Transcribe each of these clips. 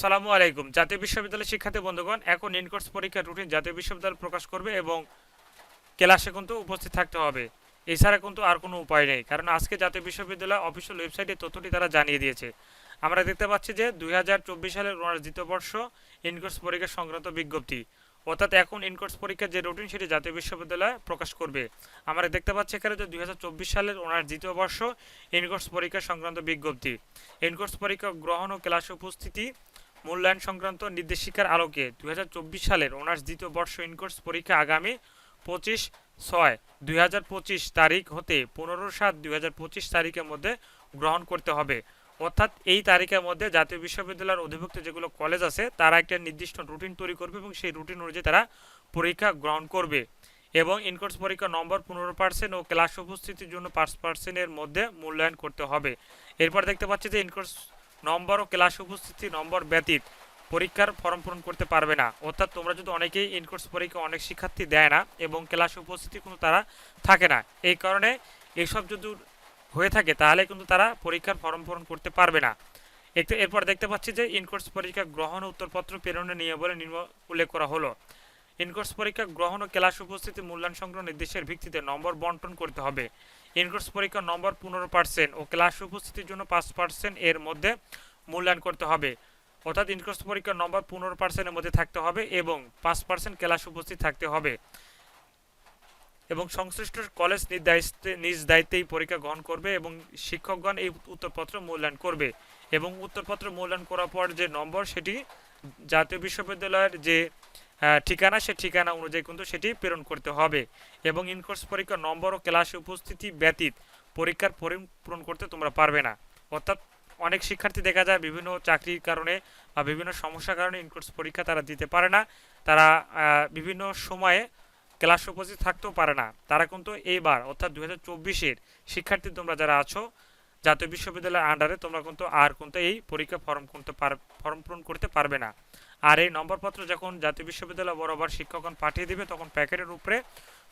আসসালামু আলাইকুম। জাতীয় বিশ্ববিদ্যালয়ের শিক্ষার্থী বন্ধুগণ, এখন ইনকোর্স পরীক্ষার রুটিন জাতীয় বিশ্ববিদ্যালয় প্রকাশ করবে এবং ক্লাসে কিন্তু উপস্থিত থাকতে হবে। এছাড়া কিন্তু আর কোনো উপায় নেই, কারণ আজকে জাতীয় বিশ্ববিদ্যালয় অফিসিয়াল ওয়েবসাইটে তথ্যটি তারা জানিয়ে দিয়েছে। আমরা দেখতে পাচ্ছি যে দুই হাজার চব্বিশ সালের ওনার দ্বিতীয় বর্ষ ইনকোর্স পরীক্ষা সংক্রান্ত বিজ্ঞপ্তি। অর্থাৎ এখন ইনকোর্স পরীক্ষার যে রুটিন সেটি জাতীয় বিশ্ববিদ্যালয় প্রকাশ করবে। আমরা দেখতে পাচ্ছি এখানে যে দুই হাজার চব্বিশ সালের ওনার দ্বিতীয় বর্ষ ইনকোর্স পরীক্ষা সংক্রান্ত বিজ্ঞপ্তি। ইনকোর্স পরীক্ষা গ্রহণ ও ক্লাসে উপস্থিতি মূল্যায়ন সংক্রান্ত নির্দেশিকার আলোকে দুই সালের অনার্স দ্বিতীয় বর্ষ ইনকোর্স পরীক্ষা আগামী পঁচিশ ছয় দুই তারিখ হতে পনেরো সাত দুই তারিখের মধ্যে গ্রহণ করতে হবে। অর্থাৎ এই তারিখের মধ্যে জাতীয় বিশ্ববিদ্যালয়ের অধিভুক্ত যেগুলো কলেজ আছে, তারা একটা নির্দিষ্ট রুটিন তৈরি করবে এবং সেই রুটিন অনুযায়ী তারা পরীক্ষা গ্রহণ করবে এবং ইনকোর্স পরীক্ষা নম্বর পনেরো পার্সেন্ট ও ক্লাস উপস্থিতির জন্য পাঁচ পার্সেন্টের মধ্যে মূল্যায়ন করতে হবে। এরপর দেখতে পাচ্ছি যে ইনকোর্স নম্বর ও ক্লাস উপস্থিতি নম্বর ব্যতীত পরীক্ষার ফর্ম পূরণ করতে পারবে না। অর্থাৎ তোমরা যদি অনেকেই ইনকোর্স পরীক্ষা অনেক শিক্ষার্থী দেয় না এবং ক্লাস উপস্থিতি কিন্তু তারা থাকে না, এই কারণে এসব যদি হয়ে থাকে তাহলে কিন্তু তারা পরীক্ষার ফর্ম পূরণ করতে পারবে না। এরপর দেখতে পাচ্ছি যে ইনকোর্স পরীক্ষা গ্রহণ উত্তরপত্র প্রেরণের নিয়ে বলে নিম্ন উল্লেখ করা হলো। ইনকোর্স পরীক্ষা গ্রহণ ও ক্লাস উপস্থিতি মূল্যায়ন সংক্রান্ত নির্দেশের ভিত্তিতে নম্বর বন্টন করতে হবে। ইনকোর্স পরীক্ষা নম্বর পনেরো পার্সেন্ট ও ক্লাস উপস্থিতির জন্য পাঁচ পার্সেন্ট এর মধ্যে মূল্যায়ন করতে হবে। অর্থাৎ ইনকোর্স পরীক্ষার নম্বর পনেরো পার্সেন্টের মধ্যে থাকতে হবে এবং পাঁচ পার্সেন্ট ক্লাস উপস্থিত থাকতে হবে। এবং সংশ্লিষ্ট কলেজ নিজ দায়িত্বে, নিজ দায়িত্বেই পরীক্ষা গ্রহণ করবে এবং শিক্ষকগণ এই উত্তরপত্র মূল্যায়ন করবে। এবং উত্তরপত্র মূল্যায়ন করার পর যে নম্বর, সেটি জাতীয় বিশ্ববিদ্যালয়ের যে ঠিকানা, সে ঠিকানা অনুযায়ী কিন্তু সেটি প্রেরণ করতে হবে। এবং ইনকোর্স পরীক্ষার নম্বর ও ক্লাসে উপস্থিতি ব্যতীত পরীক্ষার ফর্ম পূরণ করতে তোমরা পারবে না। অর্থাৎ অনেক শিক্ষার্থী দেখা যায় বিভিন্ন চাকরির কারণে বা বিভিন্ন সমস্যার কারণে ইনকোর্স পরীক্ষা তারা দিতে পারে না। তারা বিভিন্ন সময়ে ক্লাস উপস্থিত থাকতেও পারে না। তারা কিন্তু এইবার, অর্থাৎ দু হাজার চব্বিশের শিক্ষার্থী তোমরা যারা আছো জাতীয় বিশ্ববিদ্যালয়ের আন্ডারে তোমরা কিন্তু আর কিন্তু এই পরীক্ষা ফর্ম করতে পার ফর্ম পূরণ করতে পারবে না। আর এই নম্বরপত্র যখন জাতীয় বিশ্ববিদ্যালয় বরাবর শিক্ষকগণ পাঠিয়ে দিবে, তখন প্যাকেটের উপরে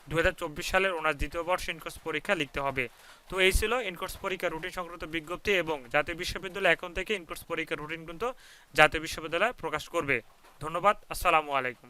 দুই হাজার চব্বিশ সালের ওনার দ্বিতীয় বর্ষ ইনকোর্স পরীক্ষা লিখতে হবে। তো এই ছিল ইনকোর্স পরীক্ষা রুটিন সংক্রান্ত বিজ্ঞপ্তি এবং জাতীয় বিশ্ববিদ্যালয় এখন থেকে ইনকোর্স পরীক্ষা রুটিন কিন্তু জাতীয় বিশ্ববিদ্যালয় প্রকাশ করবে। ধন্যবাদ, আসসালামু আলাইকুম।